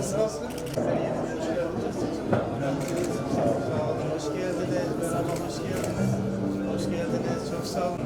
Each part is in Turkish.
Nasılsın? Sağ olun, hoş geldiniz. Merhaba, hoş geldiniz. Hoş geldiniz, çok sağ olun.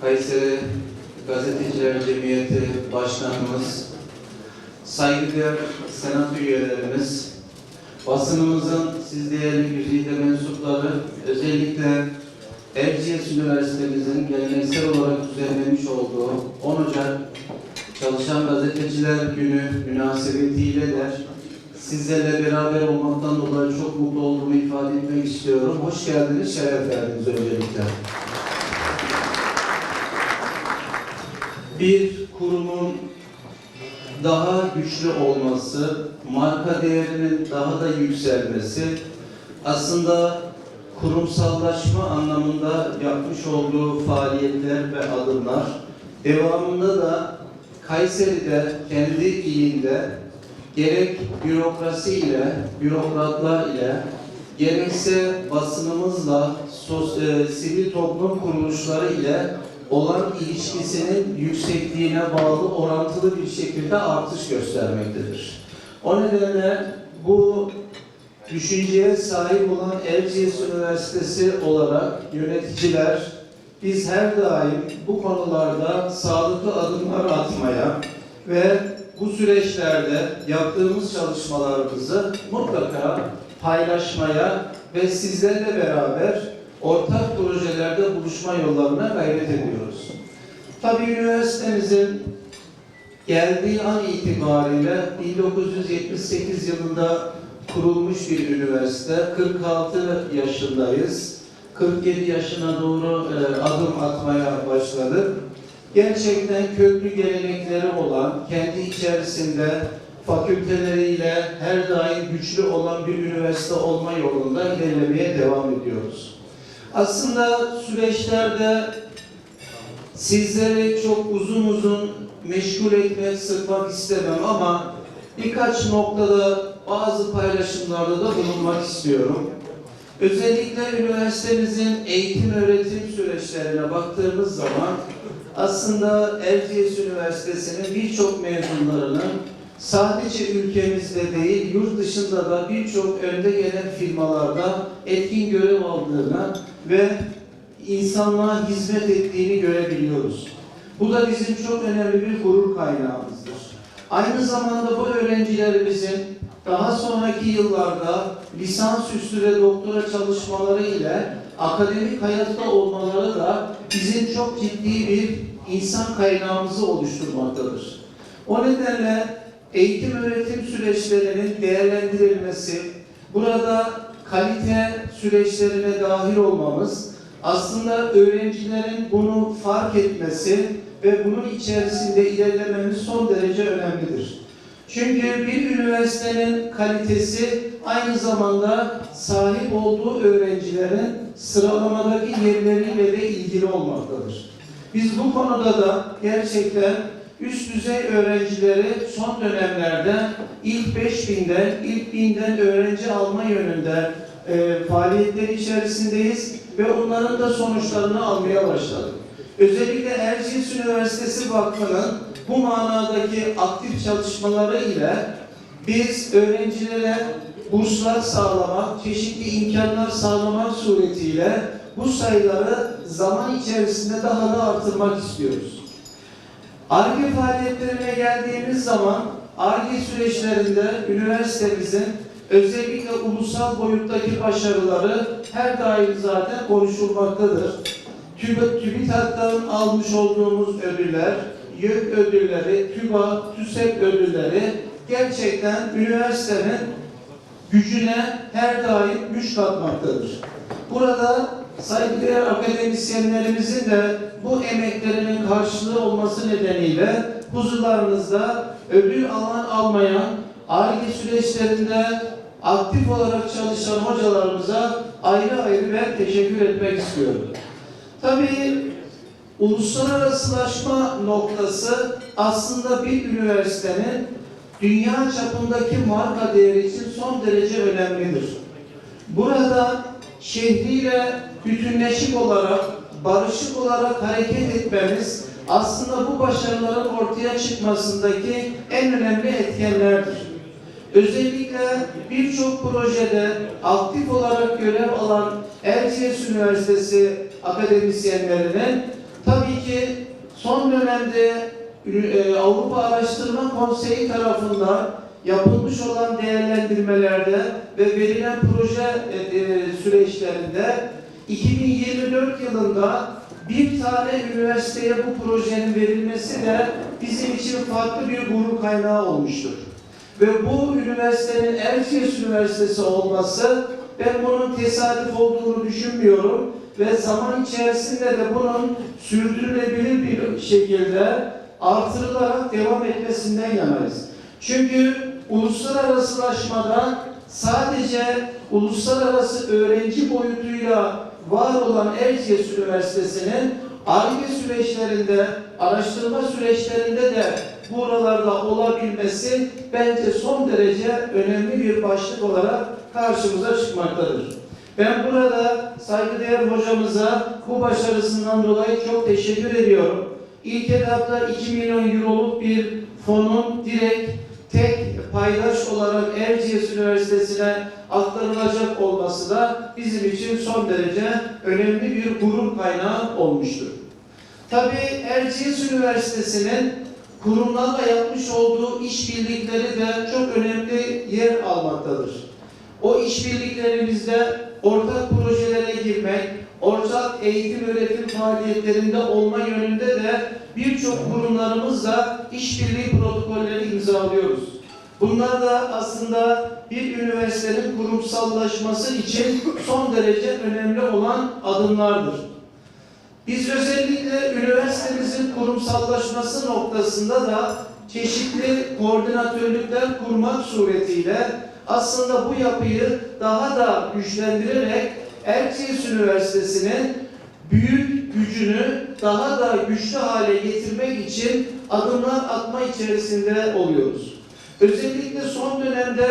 Kayseri Gazeteciler Cemiyeti Başkanımız, saygıdeğer senat üyelerimiz, basınımızın siz değerli güzide mensupları, özellikle Erciyes Üniversitemizin geleneksel olarak düzenlemiş olduğu 10 Ocak Çalışan Gazeteciler Günü münasebetiyle de sizlerle beraber olmaktan dolayı çok mutlu olduğumu ifade etmek istiyorum. Hoş geldiniz, şeref verdiniz öncelikle. Bir kurumun daha güçlü olması, marka değerinin daha da yükselmesi, aslında kurumsallaşma anlamında yapmış olduğu faaliyetler ve adımlar, devamında da Kayseri'de kendi ilinde gerek bürokrasi ile, bürokratlar ile, gerekse basınımızla, sos, e, sivil toplum kuruluşları ile olan ilişkisinin yüksekliğine bağlı orantılı bir şekilde artış göstermektedir. O nedenle bu düşünceye sahip olan Erciyes Üniversitesi olarak yöneticiler biz her daim bu konularda sağlıklı adımlar atmaya ve bu süreçlerde yaptığımız çalışmalarımızı mutlaka paylaşmaya ve sizlerle beraber ortak projelerde buluşma yollarına gayret ediyoruz. Tabii üniversitemizin geldiği an itibariyle 1978 yılında kurulmuş bir üniversite. 46 yaşındayız. 47 yaşına doğru e, adım atmaya başladık. Gerçekten köklü gelenekleri olan, kendi içerisinde fakülteleriyle her daim güçlü olan bir üniversite olma yolunda ilerlemeye devam ediyoruz. Aslında süreçlerde sizleri çok uzun uzun meşgul etmek, sıkmak istemem ama birkaç noktada bazı paylaşımlarda da bulunmak istiyorum. Özellikle üniversitemizin eğitim öğretim süreçlerine baktığımız zaman aslında Erciyes Üniversitesi'nin birçok mezunlarının sadece ülkemizde değil, yurt dışında da birçok önde gelen firmalarda etkin görev aldığını ve insanlığa hizmet ettiğini görebiliyoruz. Bu da bizim çok önemli bir gurur kaynağımızdır. Aynı zamanda bu öğrencilerimizin daha sonraki yıllarda lisansüstü ve doktora çalışmaları ile akademik hayatta olmaları da bizim çok ciddi bir insan kaynağımızı oluşturmaktadır. O nedenle eğitim öğretim süreçlerinin değerlendirilmesi, burada kalite süreçlerine dahil olmamız, aslında öğrencilerin bunu fark etmesi ve bunun içerisinde ilerlememiz son derece önemlidir. Çünkü bir üniversitenin kalitesi aynı zamanda sahip olduğu öğrencilerin sıralamadaki yerleriyle de ilgili olmaktadır. Biz bu konuda da gerçekten üst düzey öğrencileri son dönemlerde ilk 5000'den, ilk 1000'den öğrenci alma yönünde e, faaliyetler içerisindeyiz ve onların da sonuçlarını almaya başladık. Özellikle Erciyes Üniversitesi Vakfı'nın bu manadaki aktif çalışmaları ile biz öğrencilere burslar sağlamak, çeşitli imkanlar sağlamak suretiyle bu sayıları zaman içerisinde daha da artırmak istiyoruz. ARGE faaliyetlerine geldiğimiz zaman ARGE süreçlerinde üniversitemizin özellikle ulusal boyuttaki başarıları her daim zaten konuşulmaktadır. TÜBİ- TÜBİTAK'tan almış olduğumuz ödüller, YÖK ödülleri, TÜBA, TÜSEP ödülleri gerçekten üniversitenin gücüne her daim güç katmaktadır. Burada saygıdeğer akademisyenlerimizin de bu emeklerinin karşılığı olması nedeniyle huzurlarınızda ödül alan almayan ARGE süreçlerinde aktif olarak çalışan hocalarımıza ayrı ayrı ben teşekkür etmek istiyorum. Tabii uluslararasılaşma noktası aslında bir üniversitenin dünya çapındaki marka değeri için son derece önemlidir. Burada şehriyle bütünleşik olarak, barışık olarak hareket etmemiz aslında bu başarıların ortaya çıkmasındaki en önemli etkenlerdir. Özellikle birçok projede aktif olarak görev alan Erciyes Üniversitesi akademisyenlerinin tabii ki son dönemde e, Avrupa Araştırma Konseyi tarafından yapılmış olan değerlendirmelerde ve verilen proje e, e, süreçlerinde 2024 yılında bir tane üniversiteye bu projenin verilmesi de bizim için farklı bir gurur kaynağı olmuştur. Ve bu üniversitenin Erciyes Üniversitesi olması ben bunun tesadüf olduğunu düşünmüyorum ve zaman içerisinde de bunun sürdürülebilir bir şekilde artırılarak devam etmesinden yanayız. Çünkü uluslararasılaşmada sadece uluslararası öğrenci boyutuyla var olan Erciyes Üniversitesi'nin ARGE süreçlerinde, araştırma süreçlerinde de buralarda olabilmesi bence son derece önemli bir başlık olarak karşımıza çıkmaktadır. Ben burada saygıdeğer hocamıza bu başarısından dolayı çok teşekkür ediyorum. İlk etapta 2 milyon euroluk bir fonun direkt tek paydaş olarak Erciyes Üniversitesi'ne aktarılacak olması da bizim için son derece önemli bir gurur kaynağı olmuştur. Tabii Erciyes Üniversitesi'nin kurumlarla yapmış olduğu işbirlikleri de çok önemli yer almaktadır. O işbirliklerimizde ortak projelere girmek, ortak eğitim öğretim faaliyetlerinde olma yönünde de birçok kurumlarımızla işbirliği protokolleri imzalıyoruz. Bunlar da aslında bir üniversitenin kurumsallaşması için son derece önemli olan adımlardır. Biz özellikle üniversitemizin kurumsallaşması noktasında da çeşitli koordinatörlükler kurmak suretiyle aslında bu yapıyı daha da güçlendirerek Erciyes Üniversitesi'nin büyük gücünü daha da güçlü hale getirmek için adımlar atma içerisinde oluyoruz. Özellikle son dönemde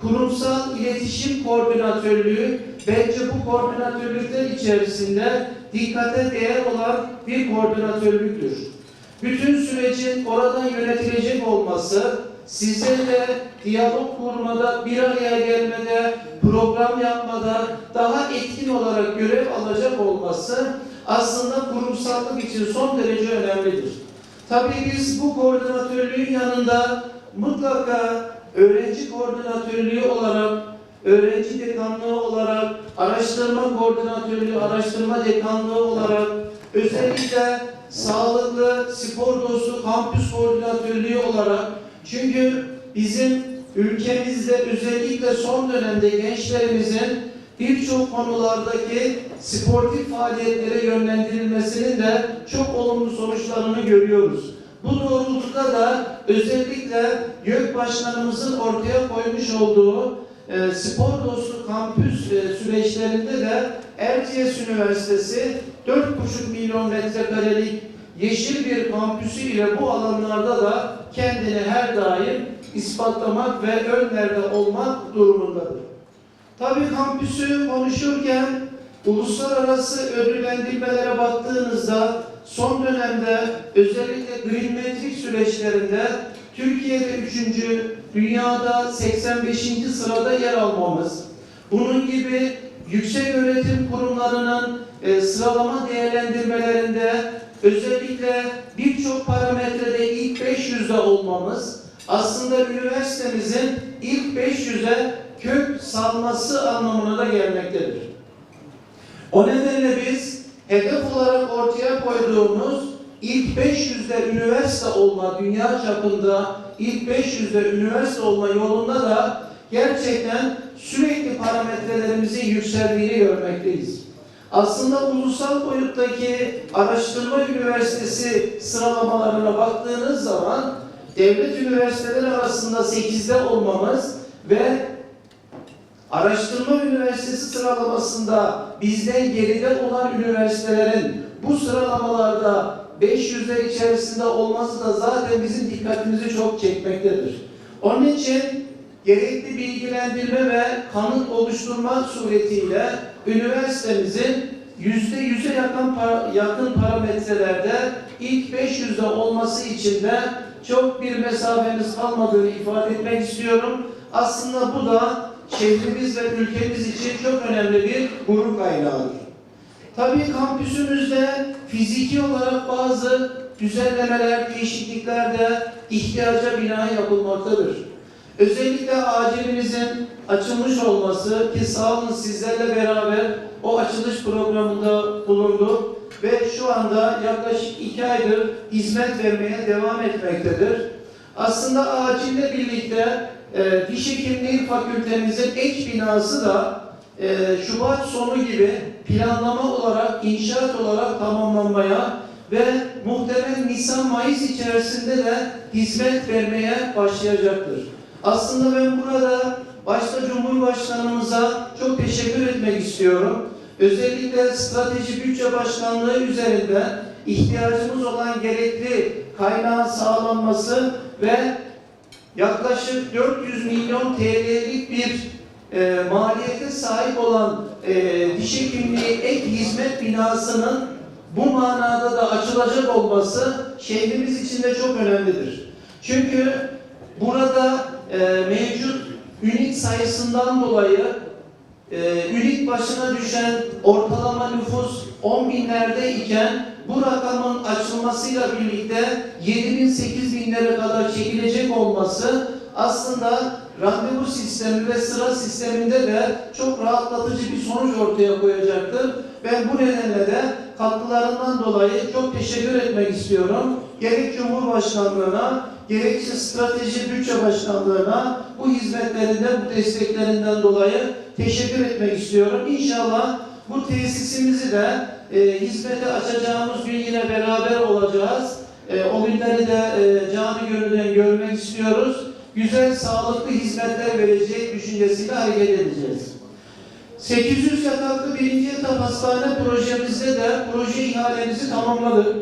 kurumsal iletişim koordinatörlüğü bence bu koordinatörlükler içerisinde dikkate değer olan bir koordinatörlüktür. Bütün sürecin oradan yönetilecek olması, sizlerle diyalog kurmada, bir araya gelmede, program yapmada daha etkin olarak görev alacak olması aslında kurumsallık için son derece önemlidir. Tabii biz bu koordinatörlüğün yanında mutlaka öğrenci koordinatörlüğü olarak, öğrenci dekanlığı olarak, araştırma koordinatörlüğü, araştırma dekanlığı olarak, özellikle sağlıklı, spor dostu kampüs koordinatörlüğü olarak, çünkü bizim ülkemizde özellikle son dönemde gençlerimizin birçok konulardaki sportif faaliyetlere yönlendirilmesinin de çok olumlu sonuçlarını görüyoruz. Bu doğrultuda da özellikle YÖK Başkanımızın ortaya koymuş olduğu e, spor dostu kampüs e, süreçlerinde de Erciyes Üniversitesi 4,5 milyon metrekarelik yeşil bir kampüsü ile bu alanlarda da kendini her daim ispatlamak ve önlerde olmak durumundadır. Tabii kampüsü konuşurken uluslararası ödüllendirmelere baktığınızda son dönemde özellikle Green Metric süreçlerinde Türkiye'de 3. dünyada 85. sırada yer almamız, bunun gibi yüksek öğretim kurumlarının e, sıralama değerlendirmelerinde özellikle birçok parametrede ilk 500'de olmamız aslında üniversitemizin ilk 500'e kök salması anlamına da gelmektedir. O nedenle biz hedef olarak ortaya koyduğumuz ilk 500'de üniversite olma, dünya çapında ilk 500'de üniversite olma yolunda da gerçekten sürekli parametrelerimizin yükseldiğini görmekteyiz. Aslında ulusal boyuttaki araştırma üniversitesi sıralamalarına baktığınız zaman devlet üniversiteleri arasında 8'de olmamız ve Araştırma Üniversitesi sıralamasında bizden geride olan üniversitelerin bu sıralamalarda 500'ler içerisinde olması da zaten bizim dikkatimizi çok çekmektedir. Onun için gerekli bilgilendirme ve kanıt oluşturma suretiyle üniversitemizin yüzde yüze yakın, par- yakın parametrelerde ilk 500'de olması için de çok bir mesafemiz kalmadığını ifade etmek istiyorum. Aslında bu da şehrimiz ve ülkemiz için çok önemli bir gurur kaynağıdır. Tabii kampüsümüzde fiziki olarak bazı düzenlemeler, değişiklikler de ihtiyaca binaen yapılmaktadır. Özellikle acilimizin açılmış olması ki sağ olun sizlerle beraber o açılış programında bulunduk ve şu anda yaklaşık iki aydır hizmet vermeye devam etmektedir. Aslında acille birlikte e, diş hekimliği fakültemizin ek binası da e, Şubat sonu gibi planlama olarak, inşaat olarak tamamlanmaya ve muhtemel Nisan-Mayıs içerisinde de hizmet vermeye başlayacaktır. Aslında ben burada başta Cumhurbaşkanımıza çok teşekkür etmek istiyorum. Özellikle strateji bütçe başkanlığı üzerinde ihtiyacımız olan gerekli kaynağın sağlanması ve yaklaşık 400 milyon TL'lik bir e, maliyete sahip olan e, diş hekimliği ek hizmet binasının bu manada da açılacak olması şehrimiz için de çok önemlidir. Çünkü burada e, mevcut ünit sayısından dolayı e, ünit başına düşen ortalama nüfus 10 binlerde iken bu rakamın açılmasıyla birlikte 7 bin 8 binlere kadar çekilecek olması aslında randevu sistemi ve sıra sisteminde de çok rahatlatıcı bir sonuç ortaya koyacaktır. Ben bu nedenle de katkılarından dolayı çok teşekkür etmek istiyorum. Gerek Cumhurbaşkanlığına, gerekse Strateji Bütçe Başkanlığına bu hizmetlerinden, bu desteklerinden dolayı teşekkür etmek istiyorum. İnşallah bu tesisimizi de e, hizmete açacağımız gün yine beraber olacağız. E, o günleri de e, canı gönülden görmek istiyoruz. Güzel, sağlıklı hizmetler verecek düşüncesiyle hareket edeceğiz. 800 yataklı birinci etap hastane projemizde de proje ihalemizi tamamladık.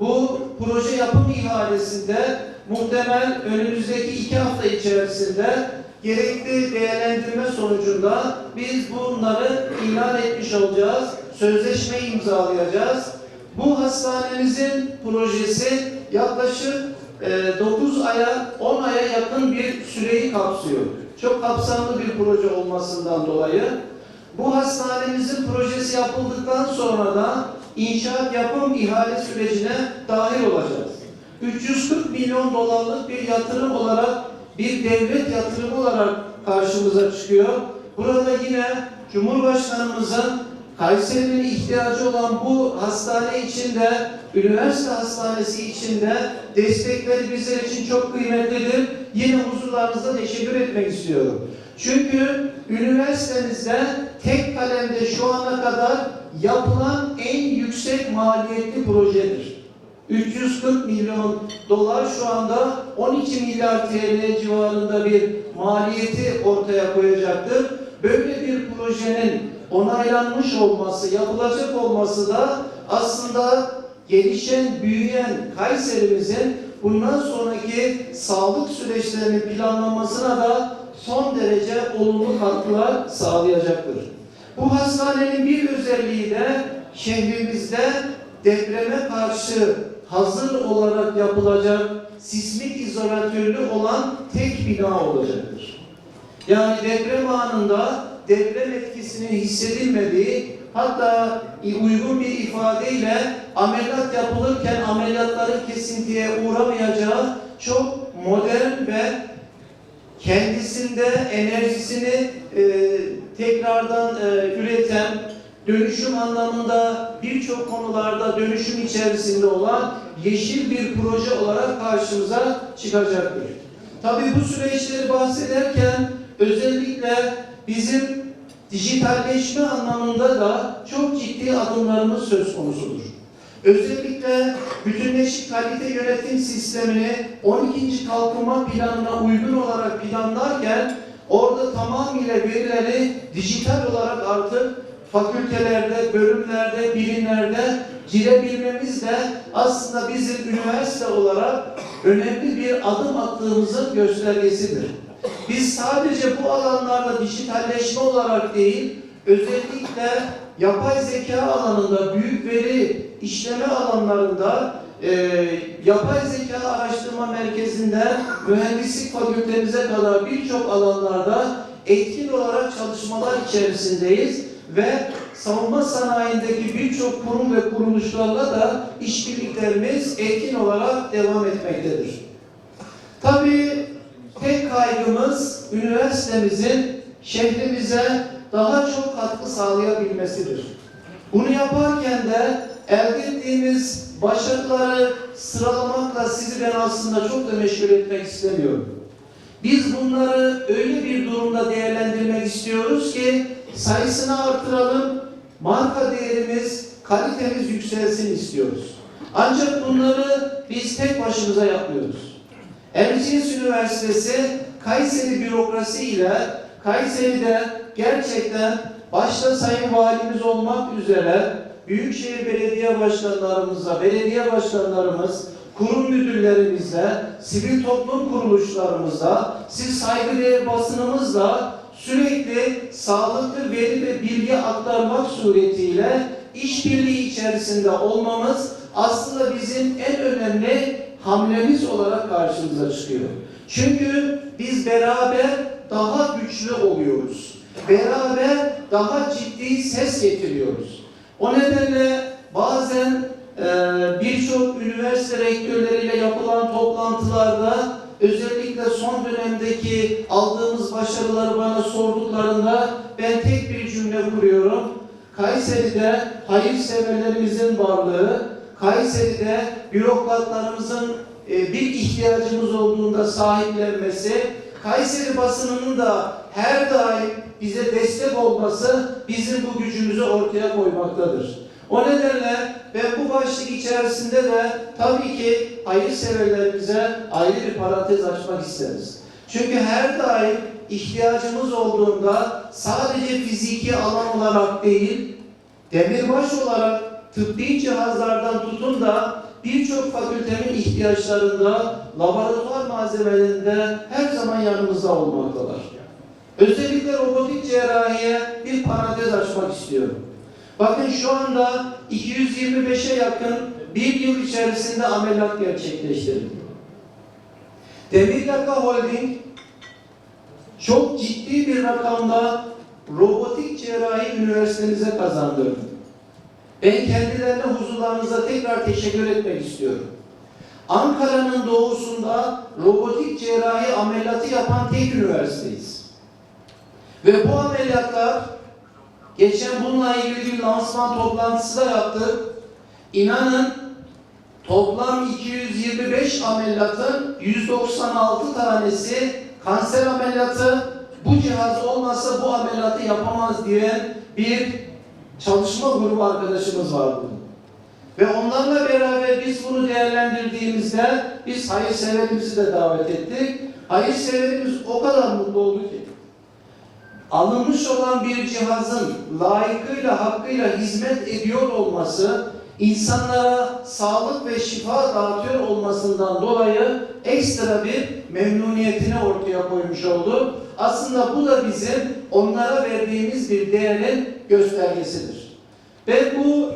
Bu proje yapım ihalesinde muhtemel önümüzdeki iki hafta içerisinde gerekli değerlendirme sonucunda biz bunları ilan etmiş olacağız. Sözleşme imzalayacağız. Bu hastanemizin projesi yaklaşık e, 9 aya 10 aya yakın bir süreyi kapsıyor. Çok kapsamlı bir proje olmasından dolayı bu hastanemizin projesi yapıldıktan sonra da inşaat yapım ihale sürecine dahil olacağız. 340 milyon dolarlık bir yatırım olarak bir devlet yatırımı olarak karşımıza çıkıyor. Burada yine Cumhurbaşkanımızın Kayseri'nin ihtiyacı olan bu hastane içinde, üniversite hastanesi içinde destekleri bizler için çok kıymetlidir. Yine huzurlarınızda teşekkür etmek istiyorum. Çünkü üniversitemizde tek kalemde şu ana kadar yapılan en yüksek maliyetli projedir. 340 milyon dolar şu anda 12 milyar TL civarında bir maliyeti ortaya koyacaktır. Böyle bir projenin onaylanmış olması, yapılacak olması da aslında gelişen, büyüyen Kayserimizin bundan sonraki sağlık süreçlerinin planlanmasına da son derece olumlu katkılar sağlayacaktır. Bu hastanenin bir özelliği de şehrimizde depreme karşı hazır olarak yapılacak sismik izolatörlü olan tek bina olacaktır. Yani deprem anında deprem etkisinin hissedilmediği hatta uygun bir ifadeyle ameliyat yapılırken ameliyatların kesintiye uğramayacağı çok modern ve kendisinde enerjisini e, tekrardan e, üreten, dönüşüm anlamında birçok konularda dönüşüm içerisinde olan yeşil bir proje olarak karşımıza çıkacaktır. Tabii bu süreçleri bahsederken özellikle bizim dijitalleşme anlamında da çok ciddi adımlarımız söz konusudur. Özellikle bütünleşik kalite yönetim sistemini 12. kalkınma planına uygun olarak planlarken orada tamamıyla verileri dijital olarak artık fakültelerde, bölümlerde, bilimlerde girebilmemiz de aslında bizim üniversite olarak önemli bir adım attığımızın göstergesidir. Biz sadece bu alanlarda dijitalleşme olarak değil, özellikle yapay zeka alanında, büyük veri işleme alanlarında, e, yapay zeka araştırma merkezinden mühendislik fakültemize kadar birçok alanlarda etkin olarak çalışmalar içerisindeyiz ve savunma sanayindeki birçok kurum ve kuruluşlarla da işbirliklerimiz etkin olarak devam etmektedir. Tabii tek kaygımız üniversitemizin şehrimize daha çok katkı sağlayabilmesidir. Bunu yaparken de elde ettiğimiz başarıları sıralamakla sizi ben aslında çok da meşgul etmek istemiyorum. Biz bunları öyle bir durumda değerlendirmek istiyoruz ki sayısını artıralım, marka değerimiz, kalitemiz yükselsin istiyoruz. Ancak bunları biz tek başımıza yapmıyoruz. Erciyes Üniversitesi Kayseri bürokrasi ile Kayseri'de gerçekten başta Sayın Valimiz olmak üzere Büyükşehir Belediye Başkanlarımızla, belediye başkanlarımız, kurum müdürlerimizle, sivil toplum kuruluşlarımızla, siz saygıdeğer basınımızla sürekli sağlıklı veri ve bilgi aktarmak suretiyle işbirliği içerisinde olmamız aslında bizim en önemli hamlemiz olarak karşımıza çıkıyor. Çünkü biz beraber daha güçlü oluyoruz. Beraber daha ciddi ses getiriyoruz. O nedenle bazen e, birçok üniversite rektörleriyle yapılan toplantılarda özellikle son dönemdeki aldığımız başarıları bana sorduklarında ben tek bir cümle kuruyorum. Kayseri'de hayırseverlerimizin varlığı, Kayseri'de bürokratlarımızın e, bir ihtiyacımız olduğunda sahiplenmesi, Kayseri basınının da her daim bize destek olması bizim bu gücümüzü ortaya koymaktadır. O nedenle ben bu başlık içerisinde de tabii ki hayırseverlerimize ayrı bir parantez açmak isteriz. Çünkü her daim ihtiyacımız olduğunda sadece fiziki alan olarak değil, demirbaş olarak tıbbi cihazlardan tutun da birçok fakültenin ihtiyaçlarında laboratuvar malzemelerinde her zaman yanımızda olmaktalar. Özellikle robotik cerrahiye bir parantez açmak istiyorum. Bakın şu anda 225'e yakın bir yıl içerisinde ameliyat gerçekleştirildi. Demirlaka Holding çok ciddi bir rakamda robotik cerrahi üniversitemize kazandırdı. Ben kendilerine huzurlarınıza tekrar teşekkür etmek istiyorum. Ankara'nın doğusunda robotik cerrahi ameliyatı yapan tek üniversiteyiz. Ve bu ameliyatlar geçen bununla ilgili bir lansman toplantısı da yaptık. İnanın toplam 225 ameliyatın 196 tanesi kanser ameliyatı. Bu cihaz olmasa bu ameliyatı yapamaz diyen bir çalışma grubu arkadaşımız vardı. Ve onlarla beraber biz bunu değerlendirdiğimizde biz hayırseverimizi de davet ettik. Hayırseverimiz o kadar alınmış olan bir cihazın layıkıyla, hakkıyla hizmet ediyor olması, insanlara sağlık ve şifa dağıtıyor olmasından dolayı ekstra bir memnuniyetini ortaya koymuş oldu. Aslında bu da bizim onlara verdiğimiz bir değerin göstergesidir. Ben bu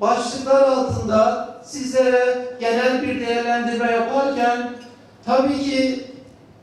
başlıklar altında sizlere genel bir değerlendirme yaparken tabii ki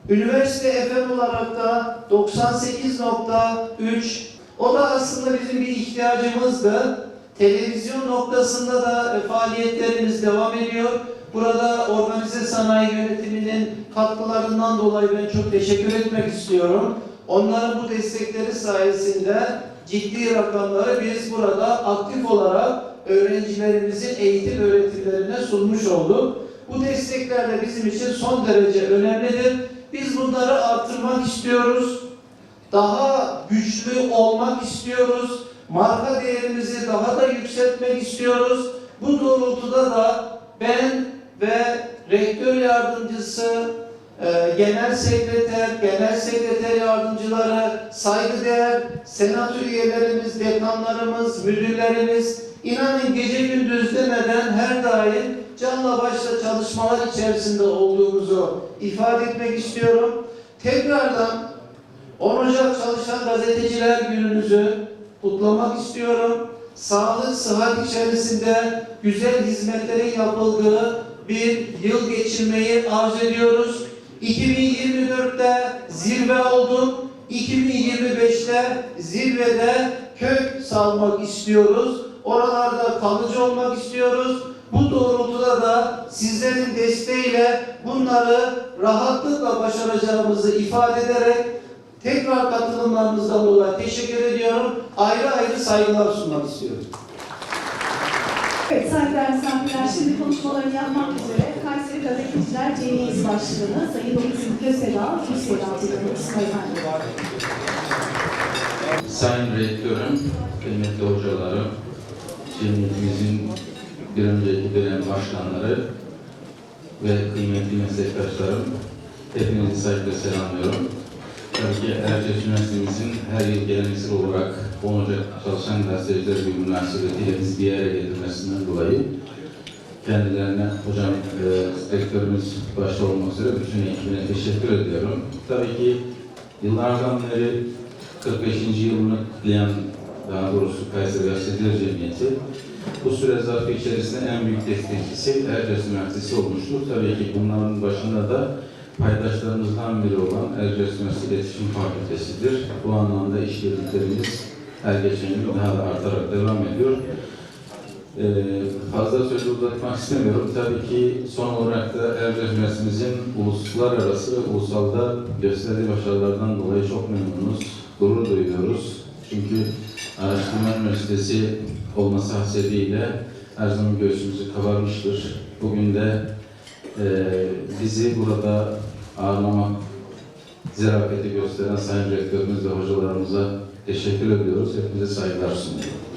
Üniversite FM olarak da 98.3 o da aslında bizim bir ihtiyacımızdı. Televizyon noktasında da e, faaliyetlerimiz devam ediyor. Burada organize sanayi yönetiminin katkılarından dolayı ben çok teşekkür etmek istiyorum. Onların bu destekleri sayesinde ciddi rakamları biz burada aktif olarak öğrencilerimizin eğitim öğretimlerine sunmuş olduk. Bu destekler de bizim için son derece önemlidir. Biz bunları artırmak istiyoruz. Daha güçlü olmak istiyoruz. Marka değerimizi daha da yükseltmek istiyoruz. Bu doğrultuda da ben ve rektör yardımcısı, e, genel sekreter, genel sekreter yardımcıları, saygıdeğer senat üyelerimiz, dekanlarımız, müdürlerimiz, inanın gece gündüz demeden her daim canla başla çalışmalar içerisinde olduğumuzu ifade etmek istiyorum. Tekrardan 10 Ocak Çalışan Gazeteciler Gününüzü kutlamak istiyorum. Sağlık, sıhhat içerisinde güzel hizmetlerin yapıldığı bir yıl geçirmeyi arzu ediyoruz. 2024'te zirve olduk. 2025'te zirvede kök salmak istiyoruz. Oralarda kalıcı olmak istiyoruz. Bu doğrultuda da sizlerin desteğiyle bunları rahatlıkla başaracağımızı ifade ederek tekrar katılımlarınızdan dolayı teşekkür ediyorum. Ayrı ayrı saygılar sunmak istiyorum. Evet saygıdeğer misafirler şimdi konuşmalarını yapmak üzere Kayseri Gazeteciler Cemiyeti Başkanı Sayın Doktor Kösela, Kösela Dilimiz Beyefendi. Sayın Rektörüm, kıymetli hocalarım, cemiyetimizin bir önceki dönem başkanları ve kıymetli meslektaşlarım, hepinizi saygıyla selamlıyorum. Tabii ki Erciyes Üniversitemizin her yıl geleneksel olarak 10 Ocak Çalışan Gazeteciler Günü münasebetiyle biz bir yere getirmesinden dolayı kendilerine hocam, e, rektörümüz başta olmak üzere bütün ekibine teşekkür ediyorum. Tabii ki yıllardan beri 45. yılını kutlayan, daha doğrusu Kayseri Gazeteciler Cemiyeti, bu süre zarfı içerisinde en büyük destekçisi Erciyes Üniversitesi olmuştur. Tabii ki bunların başında da paydaşlarımızdan biri olan Erciyes Üniversitesi İletişim Fakültesidir. Bu anlamda işbirliklerimiz her geçen gün daha da artarak devam ediyor. Ee, fazla sözü uzatmak istemiyorum. Tabii ki son olarak da Erciyes Üniversitemizin uluslararası ve ulusalda gösterdiği başarılardan dolayı çok memnunuz, gurur duyuyoruz. Çünkü araştırma üniversitesi olması hasebiyle her zaman göğsümüzü kabarmıştır. Bugün de e, bizi burada ağırlamak zerafeti gösteren Sayın Rektörümüz ve hocalarımıza teşekkür ediyoruz. Hepinize saygılar sunuyorum.